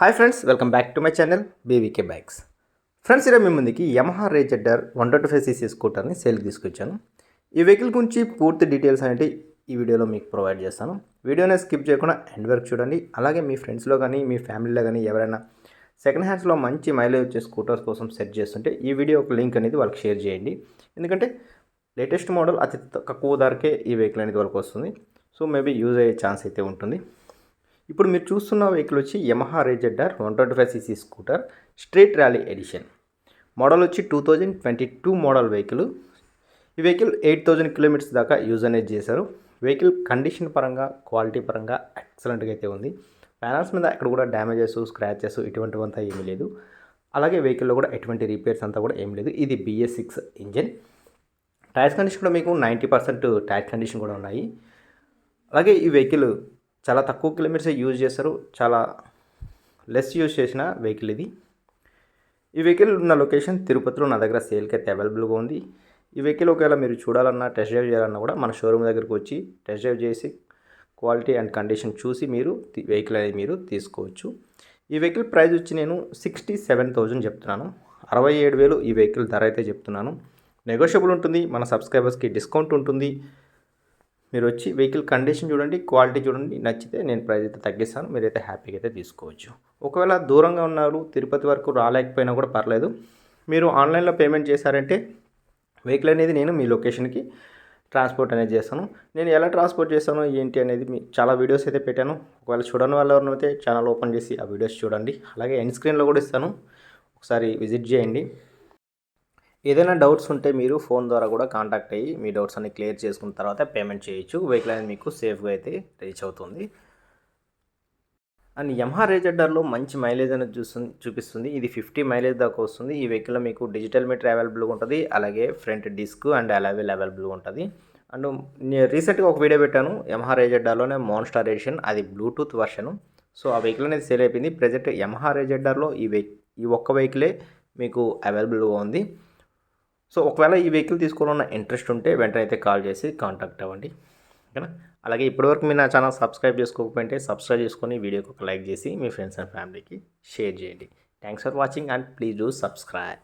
Hi friends welcome back to my channel BVK bikes friends ఈరోజు మీ ముందుకి Yamaha RayZR one twenty five CC స్కూటర్ని సేల్కి తీసుకొచ్చాను. ఈ వెహికల్ గురించి పూర్తి డీటెయిల్స్ అనేవి ఈ వీడియోలో మీకు ప్రొవైడ్ చేస్తాను. వీడియోని స్కిప్ చేయకుండా ఎండ్ వరకు చూడండి. అలాగే మీ ఫ్రెండ్స్లో కానీ మీ ఫ్యామిలీలో కానీ ఎవరైనా సెకండ్ హ్యాండ్స్లో మంచి మైలేజ్ వచ్చే స్కూటర్స్ కోసం సెట్ చేస్తుంటే ఈ వీడియో ఒక లింక్ అనేది వాళ్ళకి షేర్ చేయండి. ఎందుకంటే లేటెస్ట్ మోడల్ అతి తక్కువ ధరకే ఈ వెహికల్ అనేది వాళ్ళకి వస్తుంది. సో మేబీ యూజ్ అయ్యే ఛాన్స్ అయితే ఉంటుంది. ఇప్పుడు మీరు చూస్తున్న వెహికల్ వచ్చి Yamaha RayZR one twenty five CC scooter street rally edition model వచ్చి two thousand twenty two model vehicle ఈ వెహికల్ ఎయిట్ థౌజండ్ కిలోమీటర్స్ దాకా యూజ్ అనేది చేశారు. వెహికల్ కండిషన్ పరంగా క్వాలిటీ పరంగా ఎక్సలెంట్గా అయితే ఉంది. ప్యానల్స్ మీద అక్కడ కూడా డ్యామేజెస్ స్క్రాచెస్ ఇటువంటివంతా ఏమీ లేదు. అలాగే వెహికల్లో కూడా ఎటువంటి రిపేర్స్ అంతా కూడా ఏం లేదు. ఇది BS six engine tyres condition కూడా మీకు నైంటీ పర్సెంట్ టైర్ కండిషన్ కూడా ఉన్నాయి. అలాగే ఈ వెహికల్ చాలా తక్కువ కిలోమీటర్స్ యూజ్ చేస్తారు. చాలా లెస్ యూజ్ చేసిన వెహికల్ ఇది. ఈ వెహికల్ ఉన్న లొకేషన్ తిరుపతిలో నా దగ్గర సేల్కి అయితే అవైలబుల్గా ఉంది. ఈ వెహికల్ ఒకవేళ మీరు చూడాలన్నా టెస్ట్ డ్రైవ్ చేయాలన్నా కూడా మన షోరూమ్ దగ్గరకు వచ్చి టెస్ట్ డ్రైవ్ చేసి క్వాలిటీ అండ్ కండిషన్ చూసి మీరు వెహికల్ అనేది మీరు తీసుకోవచ్చు. ఈ వెహికల్ ప్రైస్ వచ్చి నేను సిక్స్టీ సెవెన్ థౌజండ్ చెప్తున్నాను. అరవై ఏడు వేలు ఈ వెహికల్ ధర అయితే చెప్తున్నాను. నెగోషియబుల్ ఉంటుంది. మన సబ్స్క్రైబర్స్కి డిస్కౌంట్ ఉంటుంది. మీరు వచ్చి వెహికల్ కండిషన్ చూడండి క్వాలిటీ చూడండి నచ్చితే నేను ప్రైస్ అయితే తగ్గిస్తాను మీరైతే హ్యాపీగా అయితే తీసుకోవచ్చు. ఒకవేళ దూరంగా ఉన్నారు తిరుపతి వరకు రాలేకపోయినా కూడా పర్లేదు. మీరు ఆన్లైన్లో పేమెంట్ చేశారంటే వెహికల్ అనేది నేను మీ లొకేషన్కి ట్రాన్స్పోర్ట్ అనేది చేస్తాను. నేను ఎలా ట్రాన్స్పోర్ట్ చేస్తాను ఏంటి అనేది మీ చాలా వీడియోస్ అయితే పెట్టాను. ఒకవేళ చూడని వాళ్ళు ఎవరినైతే ఛానల్ ఓపెన్ చేసి ఆ వీడియోస్ చూడండి. అలాగే ఎండ్ స్క్రీన్లో కూడా ఇస్తాను. ఒకసారి విజిట్ చేయండి. ఏదైనా డౌట్స్ ఉంటే మీరు ఫోన్ ద్వారా కూడా కాంటాక్ట్ అయ్యి మీ డౌట్స్ అన్ని క్లియర్ చేసుకున్న తర్వాత పేమెంట్ చేయొచ్చు. వెహికల్ అనేది మీకు సేఫ్గా అయితే రీచ్ అవుతుంది. అండ్ యమహా రేజెడ్డర్లో మంచి మైలేజ్ అనేది చూస్తుంది చూపిస్తుంది. ఇది ఫిఫ్టీ మైలేజ్ దాకా వస్తుంది. ఈ వెహికల్లో మీకు డిజిటల్ మీటర్ అవైలబుల్గా ఉంటుంది. అలాగే ఫ్రంట్ డిస్క్ అండ్ అలావెల్ అవైలబుల్గా ఉంటుంది. అండ్ నేను రీసెంట్గా ఒక వీడియో పెట్టాను. యమహా రేజెడ్డర్లోనే మోన్స్టార్ ఎడిషన్ అది బ్లూటూత్ వర్షను సో ఆ వెహికల్ అనేది సేల్ అయిపోయింది. ప్రజెంట్ యమహా రేజెడ్డర్లో ఈ వెహి ఈ ఒక్క వెహికలే మీకు అవైలబుల్గా ఉంది. సో ఒకవేళ ఈ వెహికల్ తీసుకోవాలన్న ఇంట్రెస్ట్ ఉంటే వెంటనే అయితే కాల్ చేసి కాంటాక్ట్ అవ్వండి. ఓకేనా? అలాగే ఇప్పటివరకు మీరు నా ఛానల్ సబ్స్క్రైబ్ చేసుకోకపోతే సబ్స్క్రైబ్ చేసుకొని వీడియోకి ఒక లైక్ చేసి మీ ఫ్రెండ్స్ అండ్ ఫ్యామిలీకి షేర్ చేయండి. Thanks for watching and please do subscribe.